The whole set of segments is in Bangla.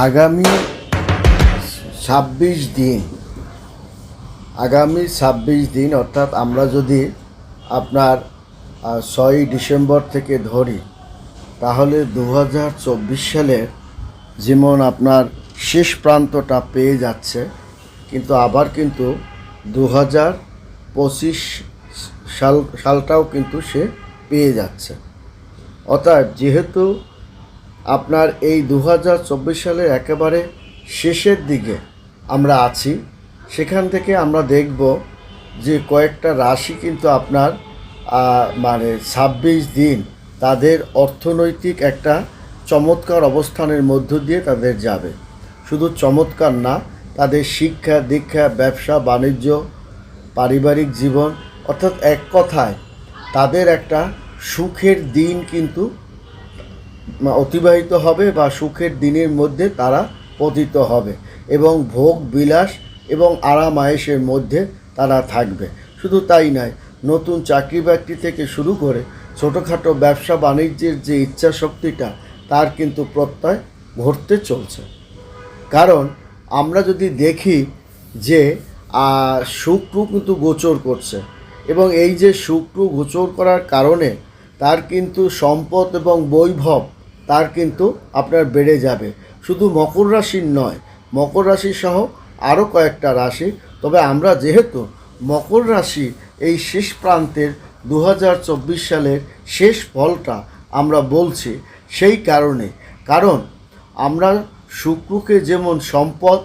আগামী ছাব্বিশ দিন, আগামী ছাব্বিশ দিন অর্থাৎ আমরা যদি আপনার ছয়ই ডিসেম্বর থেকে ধরি, তাহলে দু হাজার চব্বিশ সালের যেমন আপনার শেষ প্রান্তটা পেয়ে যাচ্ছে, কিন্তু আবার কিন্তু দু হাজার পঁচিশ সাল, সালটাও কিন্তু সে পেয়ে যাচ্ছে। অর্থাৎ যেহেতু আপনার এই দু হাজার চব্বিশ সালের একেবারে শেষের দিকে আমরা আছি। সেখান থেকে আমরা দেখব যে কয়েকটা রাশি কিন্তু আপনার মানে ছাব্বিশ দিন তাদের অর্থনৈতিক একটা চমৎকার অবস্থানের মধ্য দিয়ে তাদের যাবে। শুধু চমৎকার না, তাদের শিক্ষা, দীক্ষা, ব্যবসা, বাণিজ্য, পারিবারিক জীবন, অর্থাৎ এক কথায় তাদের একটা সুখের দিন কিন্তু অতিবাহিত হবে বা সুখের দিনের মধ্যে তারা পতিত হবে এবং ভোগ, বিলাস এবং আরাম আয়েসের মধ্যে তারা থাকবে। শুধু তাই নয়, নতুন চাকরি বাকরি থেকে শুরু করে ছোটোখাটো ব্যবসা বাণিজ্যের যে ইচ্ছা শক্তিটা তার কিন্তু প্রত্যয় ঘটতে চলছে। কারণ আমরা যদি দেখি যে শুক্র কিন্তু গোচর করছে এবং এই যে শুক্র গোচর করার কারণে তার কিন্তু সম্পদ এবং বৈভব তার কিন্তু আপনার বেড়ে যাবে। শুধু মকর রাশির নয়, মকর রাশি সহ আরও কয়েকটা রাশি। তবে আমরা যেহেতু মকর রাশি এই শেষ প্রান্তের দু হাজার চব্বিশ সালের শেষ ফলটা আমরা বলছি সেই কারণে। কারণ আমরা শুক্রকে যেমন সম্পদ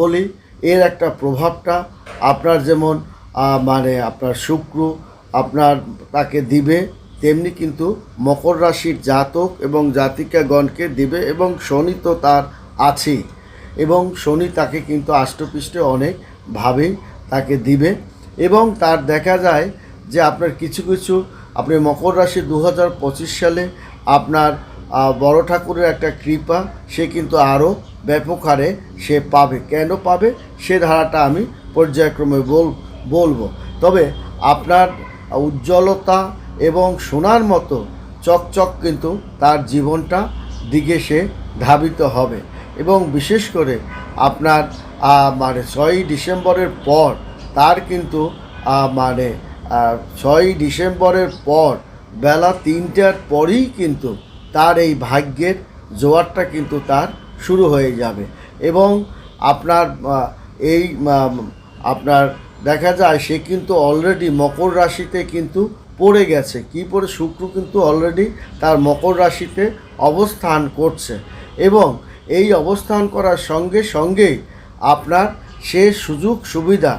বলি, এর একটা প্রভাবটা আপনার যেমন মানে আপনার শুক্র আপনার তাকে দিবে তেমনি কিন্তু মকর রাশির জাতক এবং জাতিকাগণকে দিবে এবং শনি তো তার আছেই। এবং শনি তাকে কিন্তু আষ্টপৃষ্টে অনেকভাবেই তাকে দিবে। এবং তার দেখা যায় যে আপনার কিছু কিছু, আপনি মকর রাশি দু হাজার পঁচিশ সালে আপনার বড় ঠাকুরের একটা কৃপা, সে কিন্তু আরও ব্যাপক হারে সে পাবে। কেন পাবে? সে ধারাটা আমি পর্যায়ক্রমে বল, বলব। তবে আপনার উজ্জ্বলতা এবং সোনার মতো চকচক কিন্তু তার জীবনটা দিকে সে ধাবিত হবে। এবং বিশেষ করে আপনার মানে ছয়ই ডিসেম্বরের পর তার কিন্তু মানে ছয়ই ডিসেম্বরের পর বেলা তিনটার পরেই কিন্তু তার এই ভাগ্যের জোয়ারটা কিন্তু তার শুরু হয়ে যাবে। এবং আপনার এই আপনার দেখা যায় সে কিন্তু অলরেডি মকর রাশিতে কিন্তু পড়ে গেছে। কি পড়ে? শুক্র কিন্তু অলরেডি তার মকর রাশিতে অবস্থান করছে এবং এই অবস্থান করার সঙ্গে সঙ্গেই আপনার সে সুযোগ সুবিধা,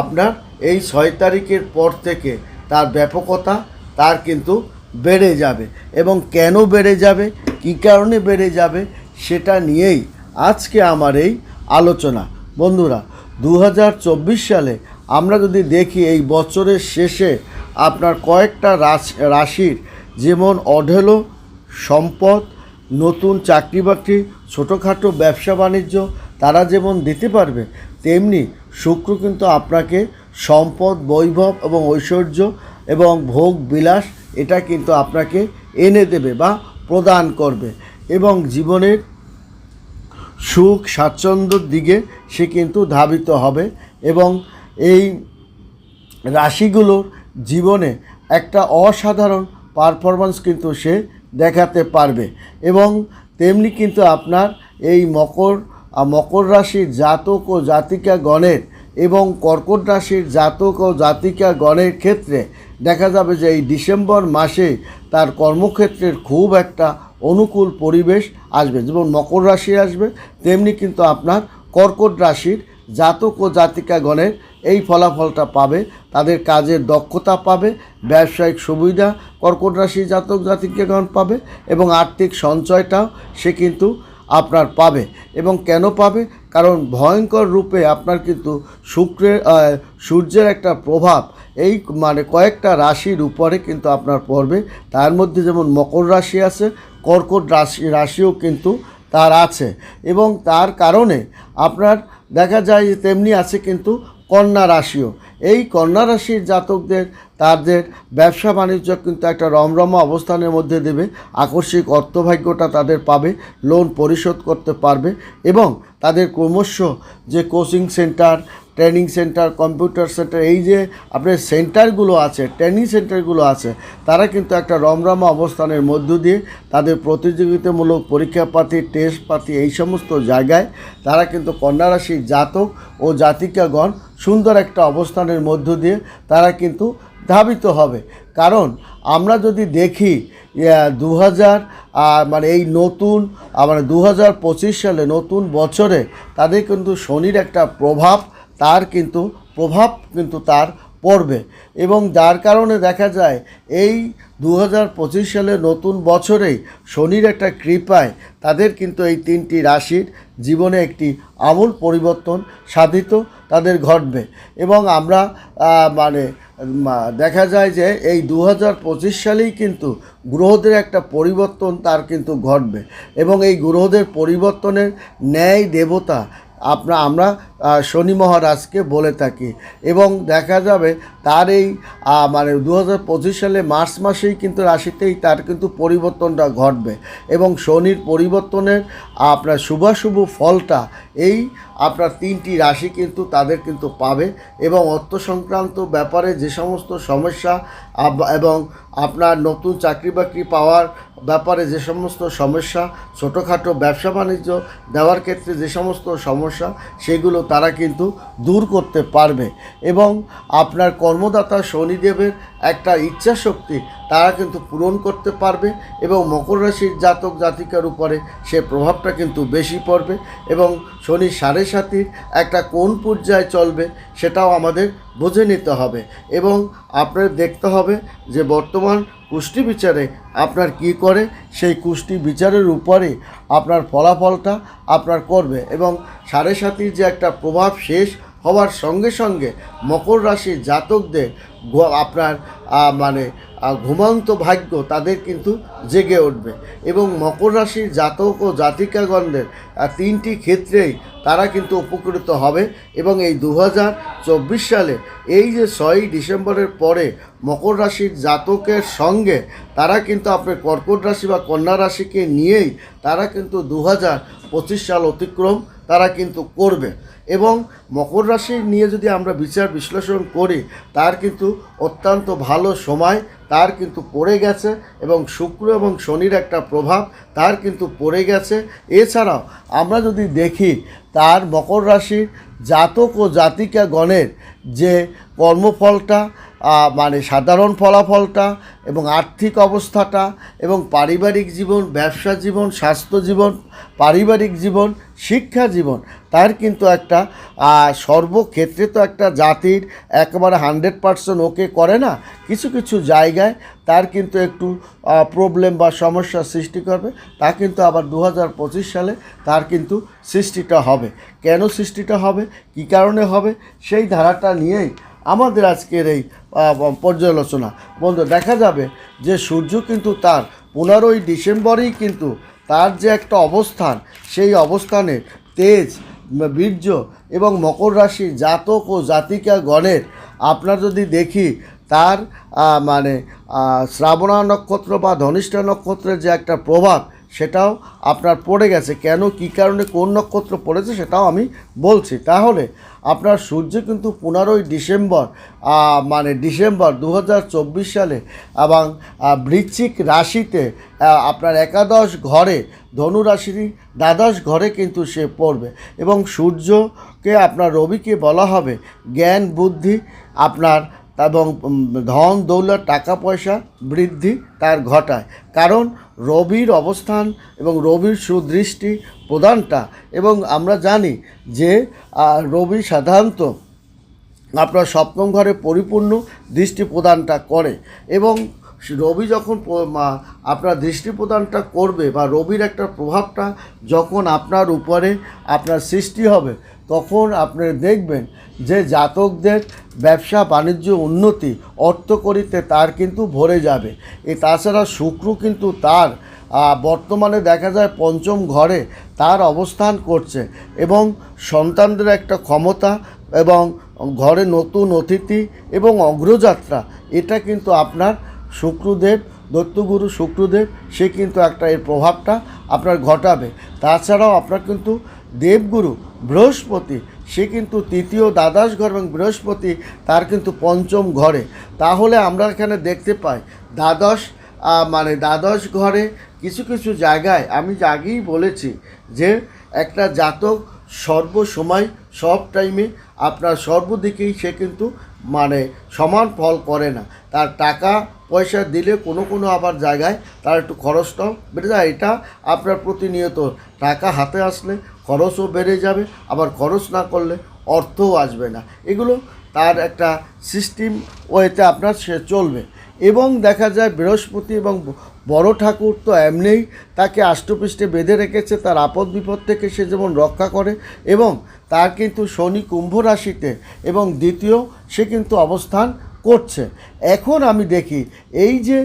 আপনার এই ছয় তারিখের পর থেকে তার ব্যাপকতা, তার কিন্তু বেড়ে যাবে। এবং কেন বেড়ে যাবে? কী কারণে বেড়ে যাবে? সেটা নিয়েই আজকে আমার এই আলোচনা। বন্ধুরা দু হাজার চব্বিশ সালে আমরা যদি দেখি এই বছরের শেষে আপনার কয়েকটা রাশ- রাশির যেমন অঢেলো, সম্পদ, নতুন চাকরি বাকরি ছোটোখাটো ব্যবসা বাণিজ্য, তারা যেমন দিতে পারবে, তেমনি শুক্র কিন্তু আপনাকে সম্পদ, বৈভব এবং ঐশ্বর্য এবং ভোগ, বিলাস, এটা কিন্তু আপনাকে এনে দেবে বা প্রদান করবে এবং জীবনের সুখ, স্বাচ্ছন্দ্যর দিকে সে কিন্তু ধাবিত হবে এবং এই রাশিগুলোর জীবনে একটা অসাধারণ পারফরমেন্স কিন্তু সে দেখাতে পারবে। এবং তেমনি কিন্তু আপনার এই মকর মকর রাশির জাতক ও জাতিকা গণের এবং কর্কট রাশির জাতক ও জাতিকা গণের ক্ষেত্রে দেখা যাবে যে এই ডিসেম্বর মাসে তার কর্মক্ষেত্রের খুব একটা অনুকূল পরিবেশ আসবে। যেমন মকর রাশি আসবে, তেমনি কিন্তু আপনার কর্কট রাশির জাতক ও জাতিকাগণের এই ফলাফলটা পাবে, তাদের কাজের দক্ষতা পাবে, ব্যবসায়িক সুবিধা, কর্কট রাশি জাতক জাতিকাগণ পাবে এবং আর্থিক সঞ্চয়টাও সে কিন্তু আপনার পাবে। এবং কেন পাবে? কারণ ভয়ঙ্কর রূপে আপনার কিন্তু শুক্রের সূর্যের একটা প্রভাব এই মানে কয়েকটা রাশির উপরে কিন্তু আপনার পড়বে। তার মধ্যে যেমন মকর রাশি আছে, কর্কট রাশি, রাশিও কিন্তু তার আছে। এবং তার কারণে আপনার দেখা যায় যে তেমনি আছে কিন্তু কন্যা রাশিও। এই কন্যা রাশির জাতকদের তাদের ব্যবসা বাণিজ্য কিন্তু একটা রমরমা অবস্থানের মধ্যে দেবে। আকস্মিক অর্থভাগ্যটা তাদের পাবে লোন পরিশোধ করতে পারবে এবং তাদের ক্রমশ যে coaching centre training centre, computer centre, এই যে আপনার সেন্টারগুলো আছে, ট্রেনিং সেন্টারগুলো আছে, তারা কিন্তু একটা রমরমা অবস্থানের মধ্য দিয়ে তাদের প্রতিযোগিতামূলক পরীক্ষাপাতি টেস্ট পাতি, এই সমস্ত জায়গায় তারা কিন্তু কন্যা রাশির জাতক ও জাতিকাগণ সুন্দর একটা অবস্থানের মধ্য দিয়ে তারা কিন্তু ধাবিত হবে। কারণ আমরা যদি দেখি দু হাজার মানে এই নতুন মানে দু হাজার পঁচিশ সালে নতুন বছরে তাদের কিন্তু শনির একটা প্রভাব তার কিন্তু প্রভাব কিন্তু তার পড়বে। এবং যার কারণে দেখা যায়, এই দু হাজার পঁচিশ সালে নতুন বছরেই শনির একটা কৃপায় তাদের কিন্তু এই তিনটি রাশির জীবনে একটি আমূল পরিবর্তন সাধিত তাদের ঘটবে। এবং আমরা মানে দেখা যায় যে এই দু হাজার পঁচিশ সালেই কিন্তু গ্রহদের একটা পরিবর্তন তার কিন্তু ঘটবে। এবং এই গ্রহদের পরিবর্তনের ন্যায় দেবতা আপনা, আমরা শনি মহারাজকে বলে থাকি। এবং দেখা যাবে তার এই মানে দু হাজার পঁচিশ সালে মার্চ মাসেই কিন্তু রাশিতেই তার কিন্তু পরিবর্তনটা ঘটবে। এবং শনির পরিবর্তনের আপনার শুভাশুভ ফলটা এই আপনার তিনটি রাশি কিন্তু তাদের কিন্তু পাবে। এবং অর্থ সংক্রান্ত ব্যাপারে যে সমস্ত সমস্যা এবং আপনার নতুন চাকরি বাকরি পাওয়ার ব্যাপারে যে সমস্ত সমস্যা, ছোটোখাটো ব্যবসা বাণিজ্য দেওয়ার ক্ষেত্রে যে সমস্ত সমস্যা, সেগুলো তারা কিন্তু দূর করতে পারবে। এবং আপনার কর্মদাতা শনিদেবের একটা ইচ্ছা শক্তি তারা কিন্তু পূরণ করতে পারবে এবং মকর রাশির জাতক জাতিকার উপরে সে প্রভাবটা কিন্তু বেশি পড়বে এবং শনি সাড়ে সাতির একটা কোন পর্যায়ে চলবে সেটাও আমাদের বুঝে নিতে হবে এবং আপনার দেখতে হবে যে বর্তমান কুষ্টি বিচারে আপনার কি করে, সেই কুষ্টি বিচারের উপরে আপনার ফলাফলটা আপনার করবে এবং সাড়ে সাতির যে একটা প্রভাব শেষ হওয়ার সঙ্গে সঙ্গে মকর রাশির জাতকদের আপনার মানে ঘুমন্ত ভাগ্য তাদের কিন্তু জেগে উঠবে। এবং মকর রাশির জাতক ও জাতিকাগণদের তিনটি ক্ষেত্রেই তারা কিন্তু উপকৃত হবে। এবং এই দু সালে এই যে ছয়ই ডিসেম্বরের পরে মকর রাশির জাতকের সঙ্গে তারা কিন্তু আপনার কর্কট রাশি বা কন্যা রাশিকে নিয়েই তারা কিন্তু দু পঁচিশ সাল অতিক্রম তারা কিন্তু করবে। এবং মকর রাশি নিয়ে যদি আমরা বিচার বিশ্লেষণ করি, তার কিন্তু অত্যন্ত ভালো সময়, তার কিন্তু পড়ে গেছে এবং শুক্র এবং শনির একটা প্রভাব, তার কিন্তু পড়ে গেছে। এছাড়াও আমরা যদি দেখি, তার মকর রাশির জাতক ও জাতিকা গণের যে কর্মফলটা মানে সাধারণ ফলাফলটা এবং আর্থিক অবস্থাটা এবং পারিবারিক জীবন, ব্যবসা জীবন, স্বাস্থ্য জীবন, পারিবারিক জীবন, শিক্ষা জীবন, তার কিন্তু একটা সর্বক্ষেত্রে তো একটা জাতির একেবারে হান্ড্রেড পার্সেন্ট ওকে করে না, কিছু কিছু জায়গায় তার কিন্তু একটু প্রবলেম বা সমস্যার সৃষ্টি করবে, তা কিন্তু আবার দু সালে তার কিন্তু সৃষ্টিটা হবে। কেন সৃষ্টিটা হবে? কী কারণে হবে? সেই ধারাটা নিয়েই আমাদের আজকের এই পর্যালোচনা। বন্ধু, দেখা যাবে যে সূর্য কিন্তু তার পনেরোই ডিসেম্বরেই কিন্তু তার যে একটা অবস্থান, সেই অবস্থানে তেজ বীর্য এবং মকর রাশি জাতক ও জাতিকা গণের আপনার যদি দেখি তার মানে শ্রাবণা নক্ষত্র বা ধনিষ্ঠা নক্ষত্রের যে একটা প্রভাব সেটাও আপনার পড়ে গেছে। কেন? কী কারণে কোন নক্ষত্র পড়েছে সেটাও আমি বলছি। তাহলে আপনার সূর্য কিন্তু পনেরোই ডিসেম্বর মানে ডিসেম্বর দু হাজার চব্বিশ সালে এবং বৃশ্চিক রাশিতে আপনার একাদশ ঘরে, ধনু রাশির দ্বাদশ ঘরে কিন্তু সে পড়বে এবং সূর্যকে আপনার রবিকে বলা হবে জ্ঞান, বুদ্ধি, আপনার এবং ধন, দৌলত টাকা পয়সা বৃদ্ধি তার ঘটায়। কারণ রবির অবস্থান এবং রবির সুদৃষ্টি প্রদানটা এবং আমরা জানি যে রবি সাধারণত আপনার সপ্তম ঘরে পরিপূর্ণ দৃষ্টি প্রদানটা করে। এবং রবি যখন আপনার দৃষ্টি প্রদানটা করবে বা রবির একটা প্রভাবটা যখন আপনার উপরে আপনার সৃষ্টি হবে, তখন আপনি দেখবেন যে জাতকদের ব্যবসা বাণিজ্য উন্নতি অর্থকরিতে তার কিন্তু ভরে যাবে। এ তাছাড়া শুক্র কিন্তু তার বর্তমানে দেখা যায় পঞ্চম ঘরে তার অবস্থান করছে এবং সন্তানদের একটা ক্ষমতা এবং ঘরে নতুন অতিথি এবং অগ্রযাত্রা, এটা কিন্তু আপনার শুক্রদেব, দত্তগুরু শুক্রদেব, সে কিন্তু একটা এর প্রভাবটা আপনার ঘটাবে। তাছাড়াও আপনার কিন্তু দেবগুরু বৃহস্পতি, সে কিন্তু তৃতীয় দ্বাদশ ঘর এবং বৃহস্পতি তার কিন্তু পঞ্চম ঘরে। তাহলে আমরা এখানে দেখতে পাই, দ্বাদশ মানে দ্বাদশ ঘরে কিছু কিছু জায়গায় আমি আগেই বলেছি যে একটা জাতক সর্বসময় সব টাইমে আপনার সর্বদিকেই সে কিন্তু মানে সমান ফল করে না। তার টাকা, পয়সা দিলে কোনো কোনো আবার জায়গায় তার একটু খরচটাও বেড়ে যায়। এটা আপনার প্রতিনিয়ত। টাকা হাতে আসলে খরচও বেড়ে যাবে, আবার খরচ না করলে অর্থও আসবে না। এগুলো তার একটা সিস্টেম ওয়েতে আপনার সে চলবে। এবং দেখা যায় বৃহস্পতি এবং বড় ঠাকুর তো এমনিই তাকে আষ্টপৃষ্ঠে বেঁধে রেখেছে, তার আপদ বিপদ থেকে সে যেমন রক্ষা করে এবং তার কিন্তু শনি কুম্ভ রাশিতে এবং দ্বিতীয় সে কিন্তু অবস্থান করছে। এখন আমি দেখি এই যে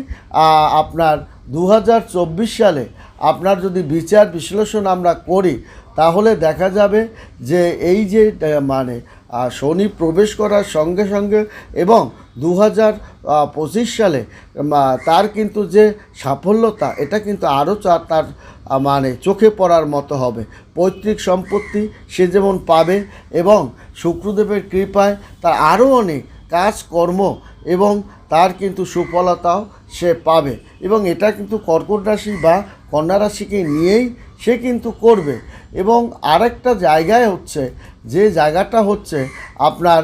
আপনার দু হাজার চব্বিশ সালে আপনার যদি বিচার বিশ্লেষণ আমরা করি, তাহলে দেখা যাবে যে এই যে মানে আহ, শনি প্রবেশ করার সঙ্গে সঙ্গে এবং দু হাজার পঁচিশ সালে তার কিন্তু যে সাফল্যতা এটা কিন্তু আরও তার মানে চোখে পড়ার মতো হবে। পৈতৃক সম্পত্তি সে যেমন পাবে এবং শুক্রদেবের কৃপায় তার আরও অনেক কাজকর্ম এবং তার কিন্তু সুফলতাও সে পাবে এবং এটা কিন্তু কর্কট রাশি বা কন্যা রাশিকে নিয়েই সে কিন্তু করবে এবং আরেকটা জায়গায় হচ্ছে যে জায়গাটা হচ্ছে আপনার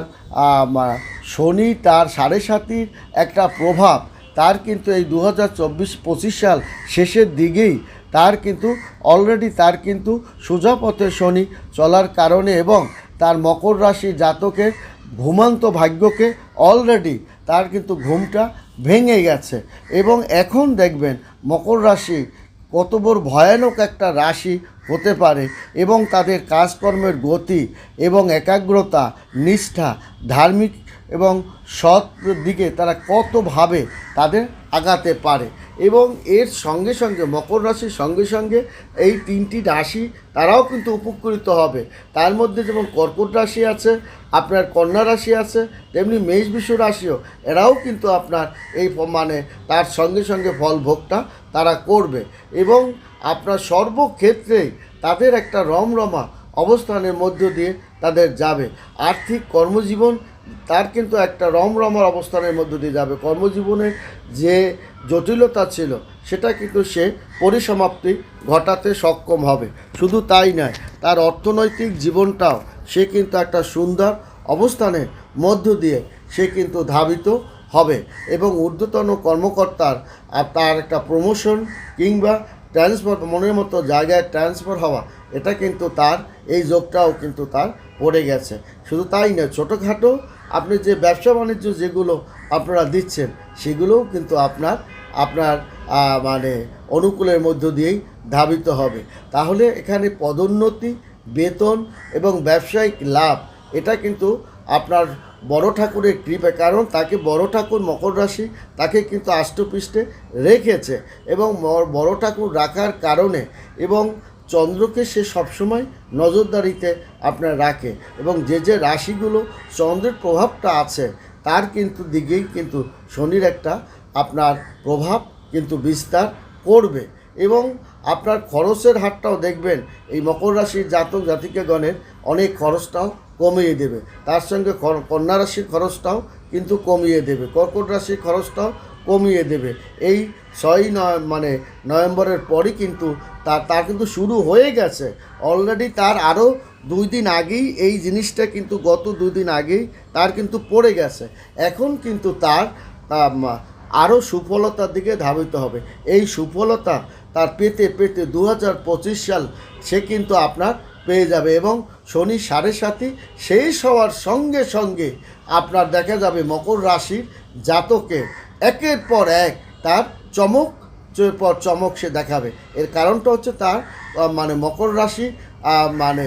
শনি তার সাড়ে সাতির একটা প্রভাব, তার কিন্তু এই দু হাজার চব্বিশ পঁচিশ সাল শেষের দিকেই তার কিন্তু অলরেডি তার কিন্তু সোজাপথে শনি চলার কারণে এবং তার মকর রাশি জাতকের ঘুমান্ত ভাগ্যকে অলরেডি তার কিন্তু ঘুমটা ভেঙে গেছে। এবং এখন দেখবেন মকর রাশি কত বড় ভয়ানক একটা রাশি হতে পারে এবং তাদের কাজকর্মের গতি এবং একাগ্রতা, নিষ্ঠা, ধার্মিক এবং সৎ দিকে তারা কতভাবে তাদের আগাতে পারে। এবং এর সঙ্গে সঙ্গে, মকর রাশির সঙ্গে সঙ্গে এই তিনটি রাশি তারাও কিন্তু উপকৃত হবে। তার মধ্যে যেমন কর্কট রাশি আছে, আপনার কন্যা রাশি আছে, তেমনি মেষ রাশিও, এরাও কিন্তু আপনার এই মানে তার সঙ্গে সঙ্গে ফল ভোগটা তারা করবে। এবং আপনার সর্বক্ষেত্রেই তাদের একটা রমরমা অবস্থানের মধ্য দিয়ে তাদের যাবে। আর্থিক কর্মজীবন তার কিন্তু একটা রমরমার অবস্থানের মধ্য দিয়ে যাবে। কর্মজীবনে যে জটিলতা ছিল, সেটা কিন্তু সে পরিসমাপ্তি ঘটাতে সক্ষম হবে। শুধু তাই নয়, তার অর্থনৈতিক জীবনটাও সে কিন্তু একটা সুন্দর অবস্থানের মধ্য দিয়ে সে কিন্তু ধাবিত হবে এবং ঊর্ধ্বতন কর্মকর্তার তার একটা প্রমোশন কিংবা ট্রান্সফার মনের মতো জায়গায় ট্রান্সফার হওয়া, এটা কিন্তু তার, এই যোগটাও কিন্তু তার পড়ে গেছে। শুধু তাই নয়, ছোটোখাটো আপনি যে ব্যবসা বাণিজ্য যেগুলো আপনারা দিচ্ছেন, সেগুলোও কিন্তু আপনার আপনার মানে অনুকূলের মধ্য দিয়েই ধাবিত হবে। তাহলে এখানে পদোন্নতি, বেতন এবং ব্যবসায়িক লাভ, এটা কিন্তু আপনার বড় ঠাকুরের কৃপা, কারণ তাকে বড় ঠাকুর মকর রাশি তাকে কিন্তু আষ্টপৃষ্ঠে রেখেছে এবং বড় ঠাকুর রাখার কারণে এবং চন্দ্রকে সে সবসময় নজরদারিতে আপনার রাখে এবং যে যে রাশিগুলো চন্দ্রের প্রভাবটা আছে, তার কিন্তু দিকেই কিন্তু শনির একটা আপনার প্রভাব কিন্তু বিস্তার করবে। এবং আপনার খরচের হারটাও দেখবেন, এই মকর রাশির জাতক জাতিকাগণের অনেক খরচটাও কমিয়ে দেবে। তার সঙ্গে কন্যা রাশির খরচটাও কিন্তু কমিয়ে দেবে। কর্কট রাশির খরচটাও কমিয়ে দেবে। এই ছয়ই মানে নভেম্বরের পরই কিন্তু তার তার কিন্তু শুরু হয়ে গেছে। অলরেডি তার আরও দুই দিন আগেই এই জিনিসটা কিন্তু গত দুই দিন আগেই তার কিন্তু পড়ে গেছে। এখন কিন্তু তার আরও সুফলতার দিকে ধাবিত হবে। এই সুফলতা তার পেতে পেতে দু হাজার পঁচিশ সাল সে কিন্তু আপনার পেয়ে যাবে এবং শনি সাড়ে সাথে শেষ হওয়ার সঙ্গে সঙ্গে আপনার দেখা যাবে মকর রাশির জাতকে একের পর এক তার চমক পর চমক সে দেখাবে। এর কারণটা হচ্ছে তার মানে মকর রাশি মানে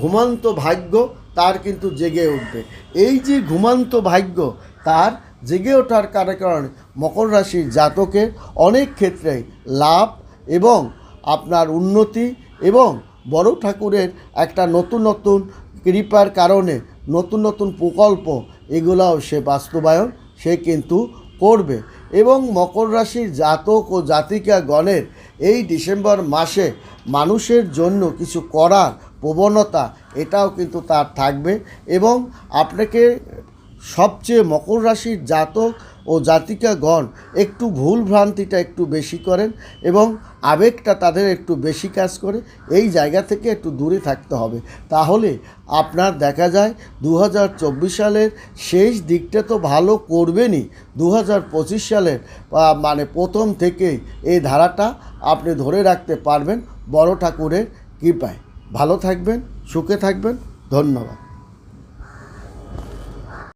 ঘুমান্ত ভাগ্য তার কিন্তু জেগে উঠবে। এই যে ঘুমান্ত ভাগ্য তার জেগে ওঠার কারণে মকর রাশির জাতকের অনেক ক্ষেত্রেই লাভ এবং আপনার উন্নতি এবং বড় ঠাকুরের একটা নতুন নতুন কৃপার কারণে নতুন নতুন প্রকল্প এগুলাও সে বাস্তবায়ন, সে কিন্তু করবে এবং মকর রাশির জাতক ও জাতিকা গণের এই ডিসেম্বর মাসে মানুষের জন্য কিছু করার প্রবণতা এটাও কিন্তু তার থাকবে এবং আপনাকে সবচেয়ে মকর রাশির জাতক ও জাতিকাগণ একটু ভুল ভ্রান্তিটা একটু বেশি করেন এবং আবেগটা তাদের একটু বেশি কাজ করে, এই জায়গা থেকে একটু দূরে থাকতে হবে। তাহলে আপনার দেখা যায় দু হাজার চব্বিশ সালের শেষ দিকটা তো ভালো করবেনই। দু হাজার পঁচিশ সালের মানে প্রথম থেকেই এই ধারাটা আপনি ধরে রাখতে পারবেন। বড় ঠাকুরের কৃপায়। ভালো থাকবেন, সুখে থাকবেন। ধন্যবাদ।